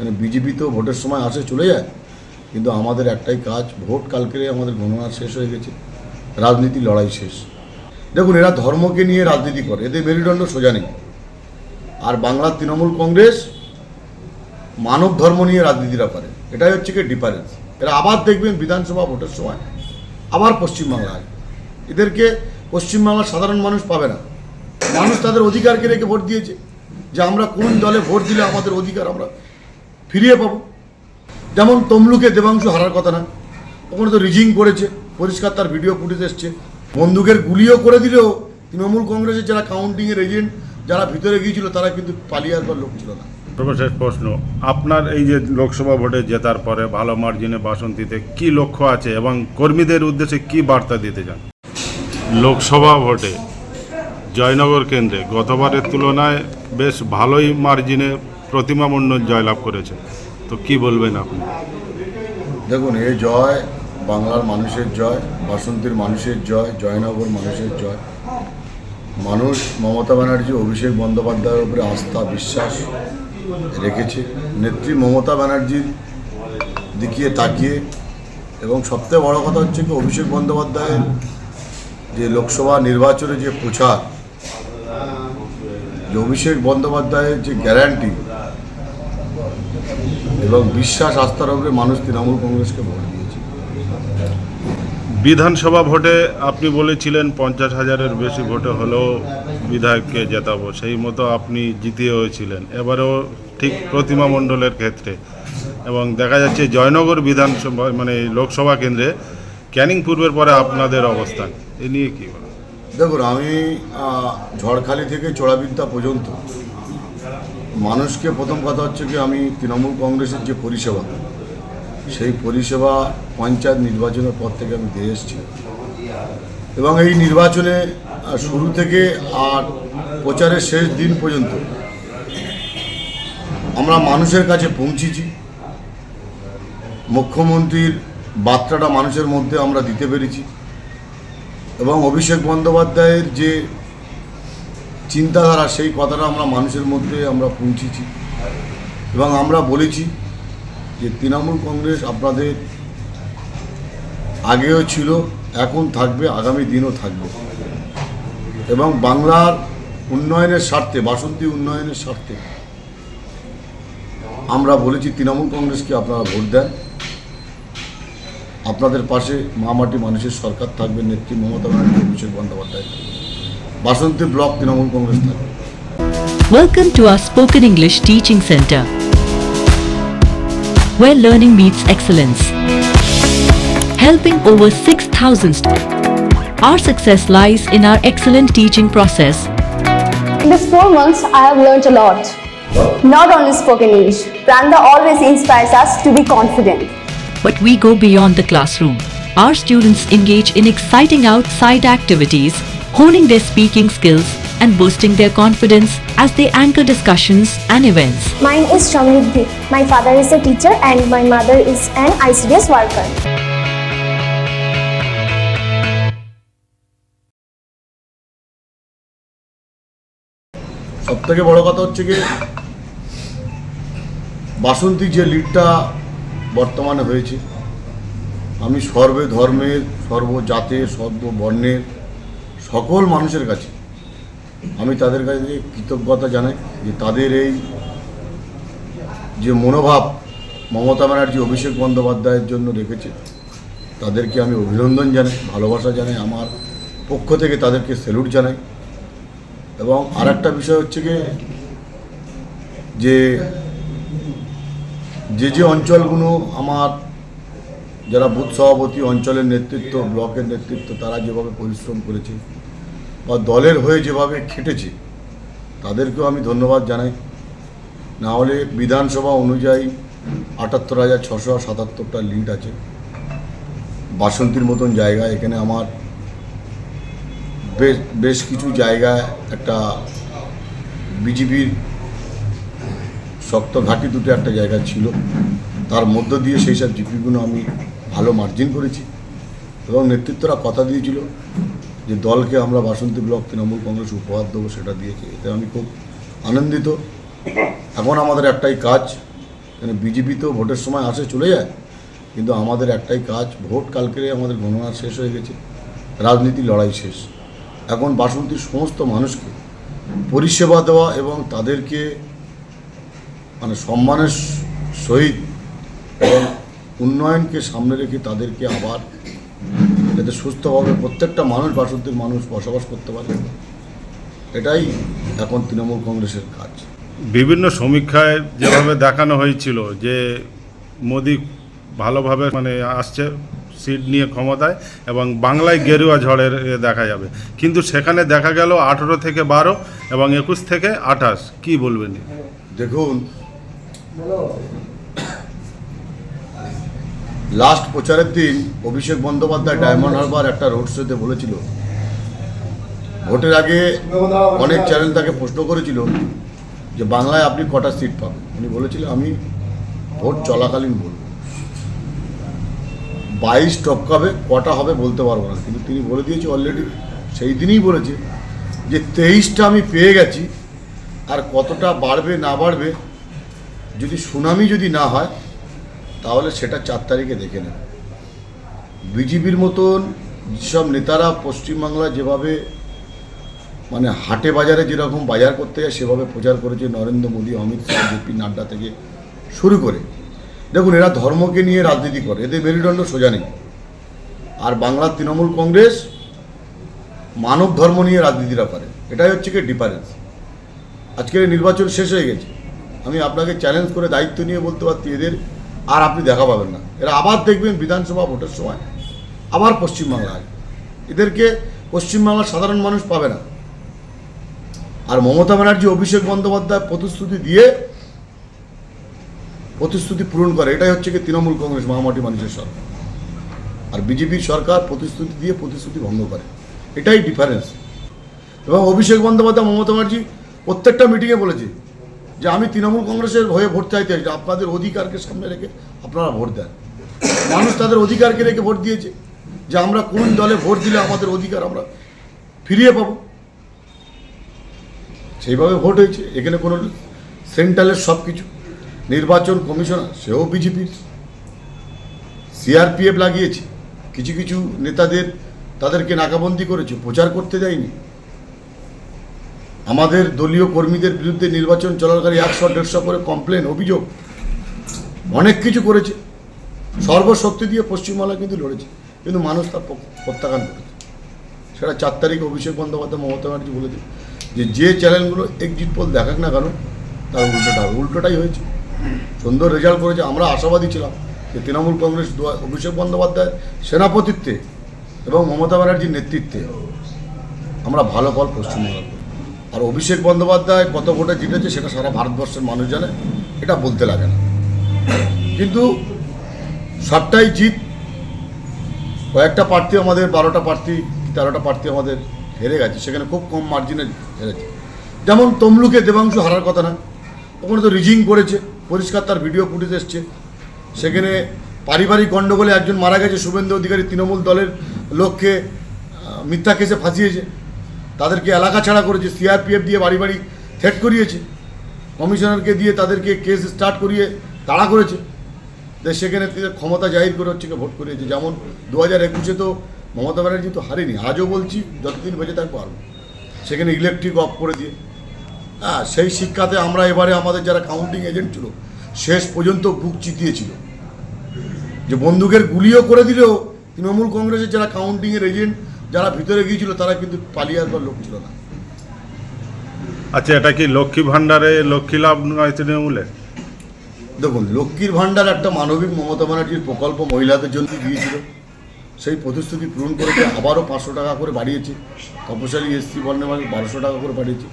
কেন বিজেপি তো ভোটের সময় আসে, চলে যায়। কিন্তু আমাদের একটাই কাজ, ভোট কালকে আমাদের গণনা শেষ হয়ে গেছে, রাজনীতি লড়াই শেষ। দেখুন, এরা ধর্মকে নিয়ে রাজনীতি করে, এদের মেরুদণ্ড সোজা নেই। আর বাংলার তৃণমূল কংগ্রেস মানব ধর্ম নিয়ে রাজনীতিরা করে, এটাই হচ্ছে কি ডিফারেন্স এরা আবার দেখবেন বিধানসভা ভোটের সময়, আবার পশ্চিমবাংলা আসবে এদেরকে পশ্চিমবাংলার সাধারণ মানুষ পাবে না। মানুষ তাদের অধিকারকে রেখে ভোট দিয়েছে। যে আমরা কোন দলে ভোট দিলে আমাদের অধিকার আমরা ফিরিয়ে পাবো। যেমন তমলুকে দেবাংশু হারার কথা না। ওখানে তো রিজিং করেছে পরিষ্কার তার ভিডিও ফুটেজ এসছে। বন্দুকের গুলিও করে দিলেও তৃণমূল কংগ্রেসের যারা কাউন্টিংয়ের এজেন্ট যারা ভিতরে গিয়েছিল তারা কিন্তু পালিয়ে আসবার লোক ছিল না। সর্বশেষ প্রশ্ন আপনার এই যে লোকসভা ভোটে জেতার পরে ভালো মার্জিনে বাসন্তীতে কি লক্ষ্য আছে এবং কর্মীদের উদ্দেশ্যে কি বার্তা দিতে চান? লোকসভা ভোটে জয়নগর কেন্দ্রে গতবারের তুলনায় বেশ ভালোই মার্জিনে প্রতিমা মণ্ডল জয়লাভ করেছে তো কি বলবেন আপনি? দেখুন এ জয় বাংলার মানুষের জয়, বাসন্তীর মানুষের জয়, জয়নগর মানুষের জয়। মানুষ মমতা ব্যানার্জি, অভিষেক বন্দ্যোপাধ্যায়ের উপরে আস্থা, বিশ্বাস রেখেছে। নেত্রী মমতা ব্যানার্জির দিকে তাকিয়ে এবং সবথেকে বড় কথা হচ্ছে কি, অভিষেক বন্দ্যোপাধ্যায়ের যে লোকসভা নির্বাচনে যে প্রচার, যে অভিষেক বন্দ্যোপাধ্যায়ের যে গ্যারান্টি এবং বিশ্বাস আস্থার উপরে মানুষ তৃণমূল কংগ্রেসকে ভোট দিয়েছে। বিধানসভা ভোটে আপনি বলেছিলেন পঞ্চাশ হাজারের বেশি ভোটে হলেও বিধায়ককে জেতাবো সেই মতো আপনি জিতিয়ে হয়েছিলেন। এবারেও ঠিক প্রতিমা মণ্ডলের ক্ষেত্রে। এবং দেখা যাচ্ছে জয়নগর বিধানসভা মানে লোকসভা কেন্দ্রে ক্যানিং পূর্বের পরে আপনাদের অবস্থান। এ নিয়ে কী দেখুন আমি ঝড়খালি থেকে চোড়াবিদ্যা পর্যন্ত মানুষকে প্রথম কথা হচ্ছে কি, আমি তৃণমূল কংগ্রেসের যে পরিষেবা, সেই পরিষেবা পঞ্চায়েত নির্বাচনের পর থেকে আমি দিয়ে এসেছি। এবং এই নির্বাচনে শুরু থেকে আর প্রচারের শেষ দিন পর্যন্ত আমরা মানুষের কাছে পৌঁছেছি। মুখ্যমন্ত্রীর বার্তাটা মানুষের মধ্যে আমরা দিতে পেরেছি। এবং অভিষেক বন্দ্যোপাধ্যায়ের যে চিন্তাধারা, সেই কথাটা আমরা মানুষের মধ্যে আমরা পৌঁছেছি। এবং আমরা বলেছি যে তৃণমূল কংগ্রেস আপনাদের আগেও ছিল, এখন থাকবে, আগামী দিনও থাকবে। এবং বাংলার উন্নয়নের স্বার্থে, বাসন্তী উন্নয়নের স্বার্থে আমরা বলেছি, তৃণমূল কংগ্রেসকে আপনারা ভোট দেন। আপনাদের পাশে মামাটি মানুষের সরকার থাকবে, নেত্রী মমতা ব্যানার্জি, অভিষেক বন্দ্যোপাধ্যায়। বাসন্তী ব্লক তৃণমূল কংগ্রেস থাকবে Welcome to our spoken English teaching center, where learning meets excellence. Helping over 6,000 st- Our success lies in our excellent teaching process. In these four months, I have learned a lot. Not only spoken English, Pranda always inspires us to be confident. But we go beyond the classroom. Our students engage in exciting outside activities, honing their speaking skills and boosting their confidence as they anchor discussions and events. Mine is Shamriddhi. My father is a teacher and my mother is an ICDS worker. সব থেকে বড় কথা হচ্ছে কি বাসন্তী যে লিডটা বর্তমানে হয়েছে আমি সর্বে ধর্মের সর্বজাতের সর্ববর্ণের সকল মানুষের কাছে আমি তাদের কাছে কৃতজ্ঞতা জানাই যে তাদের এই যে মনোভাব মমতা ব্যানার্জি, অভিষেক বন্দ্যোপাধ্যায়ের জন্য রেখেছে, তাদেরকে আমি অভিনন্দন জানাই, ভালোবাসা জানাই, আমার পক্ষ থেকে তাদেরকে স্যালুট জানাই। এবং আরেকটা বিষয় হচ্ছে কি, যে যে যে অঞ্চলগুলো আমার যারা বুথ সভাপতি অঞ্চলের নেতৃত্ব, ব্লকের নেতৃত্ব, তারা যেভাবে পরিশ্রম করেছে বা দলের হয়ে যেভাবে খেটেছে, তাদেরকেও আমি ধন্যবাদ জানাই। না হলে বিধানসভা অনুযায়ী আটাত্তর হাজার ছশো সাতাত্তরটা লিড আছে। বাসন্তীর মতন জায়গা, এখানে আমার বেশ বেশ কিছু জায়গায় একটা বিজেপির শক্ত ঘাঁটি দুটো একটা জায়গা ছিল। তার মধ্য দিয়ে সেই সব জিপিগুলো আমি ভালো মার্জিন করেছি এবং নেতৃত্বরা কথা দিয়েছিল। যে দলকে আমরা বাসন্তী ব্লক তৃণমূল কংগ্রেস উপহার দেবো সেটা দিয়েছে এতে আমি খুব আনন্দিত। এখন আমাদের একটাই কাজ মানে বিজেপি তো ভোটের সময় আসে চলে যায়, কিন্তু আমাদের একটাই কাজ, ভোট কালকে আমাদের গণনা শেষ হয়ে গেছে, রাজনীতি লড়াই শেষ। এখন বাসন্তীর সমস্ত মানুষকে পরিষেবা দেওয়া এবং তাদেরকে মানে সম্মানের সহিত এবং উন্নয়নকে সামনে রেখে তাদেরকে আবার যাতে সুস্থভাবে প্রত্যেকটা মানুষ বাসন্তীর মানুষ বসবাস করতে পারে। এটাই এখন তৃণমূল কংগ্রেসের কাজ। বিভিন্ন সমীক্ষায় যেভাবে দেখানো হয়েছিল যে মোদি ভালোভাবে মানে আসছে সিট নিয়ে ক্ষমতায় এবং বাংলায় গেরুয়া ঝড়ের দেখা যাবে। কিন্তু সেখানে দেখা গেল আঠেরো থেকে বারো এবং একুশ থেকে আঠাশ। কি বলবেন? দেখুন লাস্ট প্রচারের দিন অভিষেক বন্দ্যোপাধ্যায় ডায়মন্ড হারবার একটা রোড শোতে বলেছিল। ভোটের আগে অনেক চ্যানেল তাকে প্রশ্ন করেছিল যে, বাংলায় আপনি কটা সিট পাবেন? উনি বলেছিলেন আমি ভোট চলাকালীন বলব। বাইশ টপ টপকাবে, কটা হবে বলতে পারব না। কিন্তু তিনি বলে দিয়েছে অলরেডি সেই দিনই বলেছে যে, তেইশটা আমি পেয়ে গেছি। আর কতটা বাড়বে না বাড়বে, যদি সুনামি যদি না হয় তাহলে সেটা চার তারিখে দেখে নেব বিজেপির মতন যেসব নেতারা পশ্চিমবাংলায় যেভাবে মানে হাটে বাজারে যেরকম বাজার করতে যায়, সেভাবে প্রচার করেছে নরেন্দ্র মোদী, অমিত শাহ, জেপি নাড্ডা থেকে শুরু করে। দেখুন, এরা ধর্মকে নিয়ে রাজনীতি করে, এদের মেরুদণ্ড সোজা নেই। আর বাংলার তৃণমূল কংগ্রেস মানব ধর্ম নিয়ে রাজনীতিরা করে। এটাই হচ্ছে কি ডিফারেন্স আজকের নির্বাচন শেষ হয়ে গেছে। আমি আপনাকে চ্যালেঞ্জ করে দায়িত্ব নিয়ে বলতে পারছি, এদের আর আপনি দেখা পাবেন না। এরা আবার দেখবেন বিধানসভা ভোটের সময়, আবার পশ্চিমবাংলায়। এদেরকে পশ্চিমবাংলার সাধারণ মানুষ পাবে না। আর মমতা ব্যানার্জি, অভিষেক বন্দ্যোপাধ্যায় প্রতিশ্রুতি দিয়ে প্রতিশ্রুতি পূরণ করে, এটাই হচ্ছে কি তৃণমূল কংগ্রেস মহামাটি মানুষের সরকার। আর বিজেপির সরকার প্রতিশ্রুতি দিয়ে প্রতিশ্রুতি ভঙ্গ করে। এটাই ডিফারেন্স এবং অভিষেক বন্দ্যোপাধ্যায়, মমতা ব্যানার্জি প্রত্যেকটা মিটিংয়ে বলেছে যে আমি তৃণমূল কংগ্রেসের হয়ে ভোট চাইতে যে আপনাদের অধিকারকে সামনে রেখে আপনারা ভোট দেন। মানুষ তাদের অধিকারকে রেখে ভোট দিয়েছে যে আমরা কোন দলে ভোট দিলে আমাদের অধিকার আমরা ফিরিয়ে পাবো। সেইভাবে ভোট হয়েছে। এখানে কোনো সেন্ট্রালের সব কিছু নির্বাচন কমিশনার, সেও বিজেপির। সিআরপিএফ লাগিয়েছে। কিছু কিছু নেতাদের, তাদেরকে নাকাবন্দি করেছে। প্রচার করতে দেয়নি। আমাদের দলীয় কর্মীদের বিরুদ্ধে নির্বাচন চলাকালী একশো দেড়শো করে কমপ্লেন অভিযোগ, অনেক কিছু করেছে। সর্বশক্তি দিয়ে পশ্চিমবাংলা কিন্তু লড়েছে, কিন্তু মানুষ তার প্রত্যাখ্যান করেছে। সেটা চার তারিখ অভিষেক বন্দ্যোপাধ্যায়, মমতা ব্যানার্জি বলেছে যে যে চ্যানেলগুলো এক্সিট পোল দেখাক না কেন, তার উল্টোটা উল্টোটাই হয়েছে। সুন্দর রেজাল্ট করেছে। আমরা আশাবাদী ছিলাম যে তৃণমূল কংগ্রেস অভিষেক বন্দ্যোপাধ্যায় সেনাপতিত্বে এবং মমতা ব্যানার্জির নেতৃত্বে আমরা ভালো ফল পশ্চিমবঙ্গ আর অভিষেক বন্দ্যোপাধ্যায় কত ভোটে জিতেছে সেটা সারা ভারতবর্ষের মানুষ জানে, এটা বলতে লাগে না। কিন্তু সবটাই জিত। কয়েকটা প্রার্থী আমাদের, বারোটা প্রার্থী তেরোটা প্রার্থী আমাদের হেরে গেছে, সেখানে খুব কম মার্জিনে হেরেছে। যেমন তমলুকে দেবাংশু হারার কথা না, ওখানে তো রিজিং করেছে, পরিষ্কার তার ভিডিও ফুটেজ এসছে। সেখানে পারিবারিক গণ্ডগোলে একজন মারা গেছে, শুভেন্দু অধিকারী তৃণমূল দলের লোককে মিথ্যা কেসে ফাঁসিয়েছে। তাদেরকে এলাকা ছাড়া করেছে সিআরপিএফ দিয়ে বাড়ি বাড়ি থ্রেট করিয়েছে, কমিশনারকে দিয়ে তাদেরকে কেস স্টার্ট করিয়ে তাড়া করেছে। সেখানে ক্ষমতা জাহির করে হচ্ছে ভোট করিয়েছে। যেমন দু হাজার একুশে তো মমতা ব্যানার্জি তো হারেনি, আজও বলছি যতদিন বেঁচে থাকব পারব সেখানে ইলেকট্রিক অফ করে দিয়ে। হ্যাঁ সেই শিক্ষাতে আমরা এবারে আমাদের যারা কাউন্টিং এজেন্ট ছিল, শেষ পর্যন্ত বুক চিতিয়েছিল। যে বন্দুকের গুলিও করে দিলেও তৃণমূল কংগ্রেসের যারা কাউন্টিংয়ের এজেন্ট যারা ভিতরে গিয়েছিল তারা কিন্তু পালিয়ে আসবার লোক ছিল না। আচ্ছা এটা কি লক্ষ্মী ভাণ্ডারে লক্ষ্মী লাভ নয় তৃণমূলে? দেখুন লক্ষ্মীর ভাণ্ডার একটা মানবিক মমতা ব্যানার্জির প্রকল্প মহিলাদের জন্য দিয়েছিল সেই প্রতিশ্রুতি পূরণ করেছে আবারও পাঁচশো টাকা করে বাড়িয়েছে। তপশালী এসসি বর্ণে বারোশো টাকা করে বাড়িয়েছে।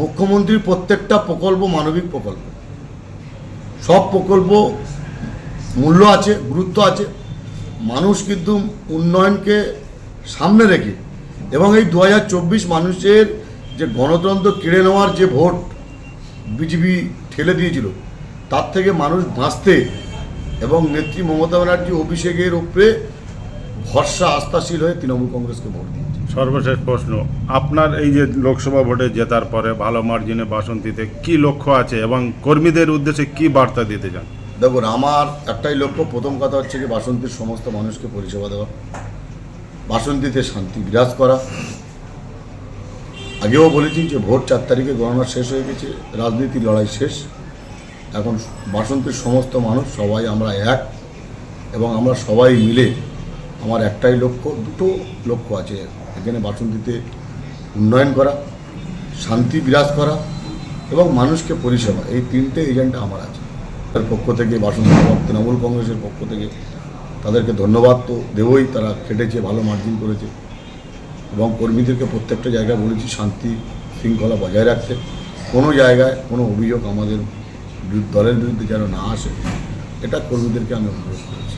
মুখ্যমন্ত্রীর প্রত্যেকটা প্রকল্প মানবিক প্রকল্প। সব প্রকল্প মূল্য আছে গুরুত্ব আছে। মানুষ কিন্তু উন্নয়নকে সামনে রেখে। এবং এই দু হাজার চব্বিশ মানুষের যে গণতন্ত্র কেড়ে নেওয়ার যে ভোট বিজেপি ঠেলে দিয়েছিল তার থেকে মানুষ বাঁচতে এবং নেত্রী মমতা ব্যানার্জি অভিষেকের উপরে ভরসা আস্থাশীল হয়ে তৃণমূল কংগ্রেসকে ভোট দিয়েছে। সর্বশেষ প্রশ্ন আপনার এই যে লোকসভা ভোটে জেতার পরে ভালো মার্জিনে বাসন্তীতে কি লক্ষ্য আছে এবং কর্মীদের উদ্দেশ্যে কি বার্তা দিতে চান? দেখুন আমার একটাই লক্ষ্য প্রথম কথা হচ্ছে যে বাসন্তীর সমস্ত মানুষকে পরিষেবা দেওয়া। বাসন্তীতে শান্তি বিরাজ করা। আগেও বলেছি যে ভোট চার তারিখে গণনা শেষ হয়ে গেছে রাজনীতির লড়াই শেষ। এখন বাসন্তীর সমস্ত মানুষ সবাই আমরা এক এবং আমরা সবাই মিলে আমার একটাই লক্ষ্য, দুটো লক্ষ্য আছে এখানে বাসন্তীতে উন্নয়ন করা, শান্তি বিরাজ করা এবং মানুষকে পরিষেবা। এই তিনটে এজেন্ডা আমার আছে। তার পক্ষ থেকে বাসন্তী তৃণমূল কংগ্রেসের পক্ষ থেকে তাদেরকে ধন্যবাদ তো দেবই, তারা খেটেছে, ভালো মার্জিন করেছে। এবং কর্মীদেরকে প্রত্যেকটা জায়গায় বলেছি, শান্তি শৃঙ্খলা বজায় রাখতে। কোনো জায়গায় কোনো অভিযোগ আমাদের দলের বিরুদ্ধে যেন না আসে, এটা কর্মীদেরকে আমি অনুরোধ করেছি।